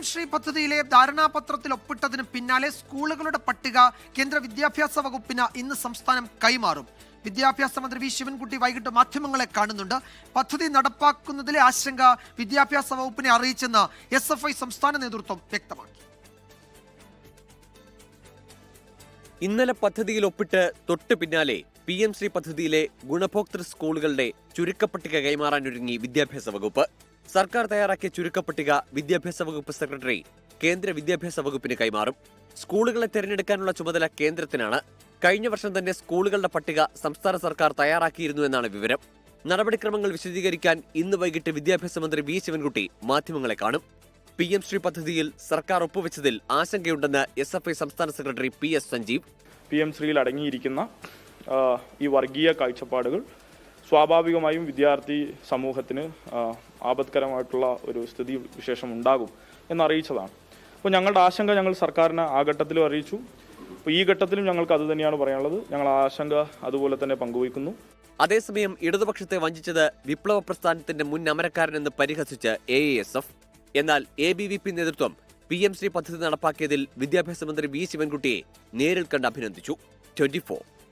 M Shri പദ്ധതിയിലെ ധാരണാപത്രത്തിൽ ഒപ്പിട്ടതിന് പിന്നാലെ സ്കൂളുകളുടെ പട്ടിക കേന്ദ്ര വിദ്യാഭ്യാസ വകുപ്പിന് ഇന്ന് സംസ്ഥാനം കൈമാറും. വിദ്യാഭ്യാസ മന്ത്രി വി ശിവൻകുട്ടി വൈകിട്ട് മാധ്യമങ്ങളെ കാണുന്നുണ്ട്. പദ്ധതി നടപ്പാക്കുന്നതിലെ ആശങ്ക വിദ്യാഭ്യാസ വകുപ്പിനെ അറിയിച്ചെന്ന് എസ് എഫ് ഐ സംസ്ഥാന നേതൃത്വം വ്യക്തമാക്കി. ഇന്നലെ പദ്ധതിയിൽ ഒപ്പിട്ട് തൊട്ട് പിന്നാലെ പി എം ശ്രീ പദ്ധതിയിലെ ഗുണഭോക്തൃ സ്കൂളുകളുടെ ചുരുക്കപ്പട്ടിക കൈമാറാനൊരുങ്ങി വിദ്യാഭ്യാസ വകുപ്പ്. സർക്കാർ തയ്യാറാക്കിയ ചുരുക്കപ്പട്ടിക വിദ്യാഭ്യാസ വകുപ്പ് സെക്രട്ടറി കേന്ദ്ര വിദ്യാഭ്യാസ വകുപ്പിന് കൈമാറും. സ്കൂളുകളെ തിരഞ്ഞെടുക്കാനുള്ള ചുമതല കേന്ദ്രത്തിനാണ്. കഴിഞ്ഞ വർഷം തന്നെ സ്കൂളുകളുടെ പട്ടിക സംസ്ഥാന സർക്കാർ തയ്യാറാക്കിയിരുന്നു എന്നാണ് വിവരം. നടപടിക്രമങ്ങൾ വിശദീകരിക്കാൻ ഇന്ന് വൈകിട്ട് വിദ്യാഭ്യാസ മന്ത്രി വി ശിവൻകുട്ടി മാധ്യമങ്ങളെ കാണും. പി എം ശ്രീ പദ്ധതിയിൽ സർക്കാർ ഒപ്പുവെച്ചതിൽ ആശങ്കയുണ്ടെന്ന് എസ് എഫ് ഐ സംസ്ഥാന secretary P S Sanjeev. P M ശ്രീയിൽ അടങ്ങിയിരിക്കുന്ന ഈ വർഗീയ കാഴ്ചപ്പാടുകൾ സ്വാഭാവികമായും വിദ്യാർത്ഥി സമൂഹത്തിന് ആപത്കരമായിട്ടുള്ള ഒരു സ്ഥിതി വിശേഷം ഉണ്ടാകും എന്നറിയിച്ചതാണ്. അപ്പോൾ ഞങ്ങളുടെ ആശങ്ക ഞങ്ങൾ സർക്കാരിനെ ആ ഘട്ടത്തിലും അറിയിച്ചു. അപ്പോൾ ഈ ഘട്ടത്തിലും ഞങ്ങൾക്ക് അത് തന്നെയാണ് പറയാനുള്ളത്. ഞങ്ങൾ ആശങ്ക അതുപോലെ തന്നെ പങ്കുവയ്ക്കുന്നു. അതേസമയം ഇടതുപക്ഷത്തെ വഞ്ചിച്ചത് വിപ്ലവ പ്രസ്ഥാനത്തിന്റെ മുൻ അമരക്കാരനെന്ന് പരിഹസിച്ച് എ എസ് എഫ് എന്നാൽ എ ബി വി പി നേതൃത്വം പി എം ശ്രീ പദ്ധതി നടപ്പാക്കിയതിൽ വിദ്യാഭ്യാസ മന്ത്രി വി ശിവൻകുട്ടിയെ നേരിൽ കണ്ട് അഭിനന്ദിച്ചു. ട്വന്റി